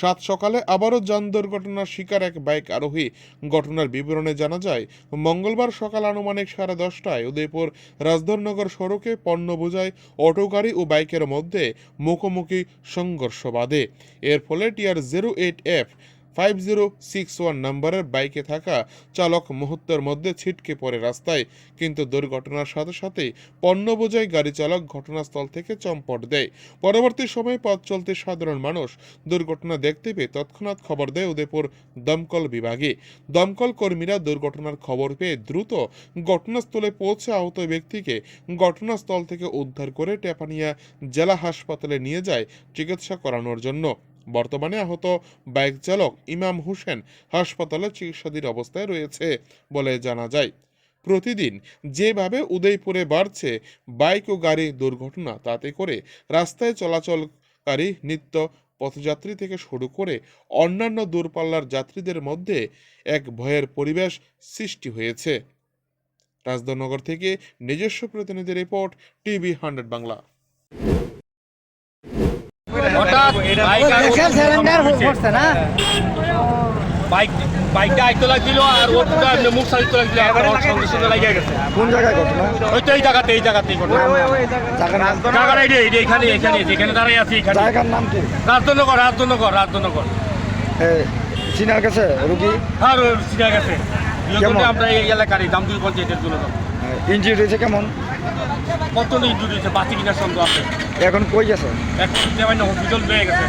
সাত সকালে আবারও যান দুর্ঘটনার শিকার এক বাইক আরোহী। ঘটনার বিবরণে জানা যায়, মঙ্গলবার সকাল আনুমানিক সাড়ে দশটায় উদয়পুর রাজধরনগর সড়কে পণ্য বোঝায় অটো, গাড়ি ও বাইকের মধ্যে মুখোমুখি সংঘর্ষ বাধে। এর ফলে T R zero eight F five zero six one নম্বরের বাইকে থাকা চালক মুহূর্তের মধ্যে ছিটকে পড়ে রাস্তায়, কিন্তু দুর্ঘটনার সাথে সাথেই পণ্য বোঝাই গাড়ি চালক ঘটনাস্থল থেকে চম্পট দেয়। পরবর্তী সময়ে পথ চলতে সাধারণ মানুষ দুর্ঘটনা দেখতে পেয়ে তৎক্ষণাৎ খবর দেয় উদয়পুর দমকল বিভাগে। দমকল কর্মীরা দুর্ঘটনার খবর পেয়ে দ্রুত ঘটনাস্থলে পৌঁছে আহত ব্যক্তিকে ঘটনাস্থল থেকে উদ্ধার করে টেপানিয়া জেলা হাসপাতালে নিয়ে যায় চিকিৎসা করানোর জন্য। বর্তমানে আহত বাইক চালক ইমাম হোসেন হাসপাতালে চিকিৎসাধীন অবস্থায় রয়েছে বলে জানা যায়। প্রতিদিন যেভাবে উদয়পুরে বাড়ছে বাইক ও গাড়ি দুর্ঘটনা, তাতে করে রাস্তায় চলাচলকারী নিত্য পথযাত্রী থেকে শুরু করে অন্যান্য দূরপাল্লার যাত্রীদের মধ্যে এক ভয়ের পরিবেশ সৃষ্টি হয়েছে। রাজধানগর থেকে নিজস্ব প্রতিনিধি report, TV hundred Bangla. Bike bike বাইকটা আইতে লাগছিল আর ওটা এমনি মুখ সারিতে লাগছিল ওর সঙ্গে সঙ্গে লাগিয়ে গেছে। কোন জায়গায় ঘটনা ওই তো এই জায়গাতে এই জায়গাতেই ঘটনা। জায়গাটা এই এখানে এখানে যেখানে দাঁড়িয়ে আছি এখানে। জায়গার নাম কি? রাজদণ্ডকর রাজদণ্ডকর রাজদণ্ডকর এ, চিনার কাছে রুগী? আর ওই সিধা গেছে। কেমন? আমরা এই এলাকারই দাম পঞ্চায়েতের জন্য। ইঞ্জুরি হয়েছে কেমন? কত ইঞ্জুরি হয়েছে? বাঁচি কিনার সঙ্গে আছে? এখন কই গেছে এক হসপিটাল হয়ে গেছে।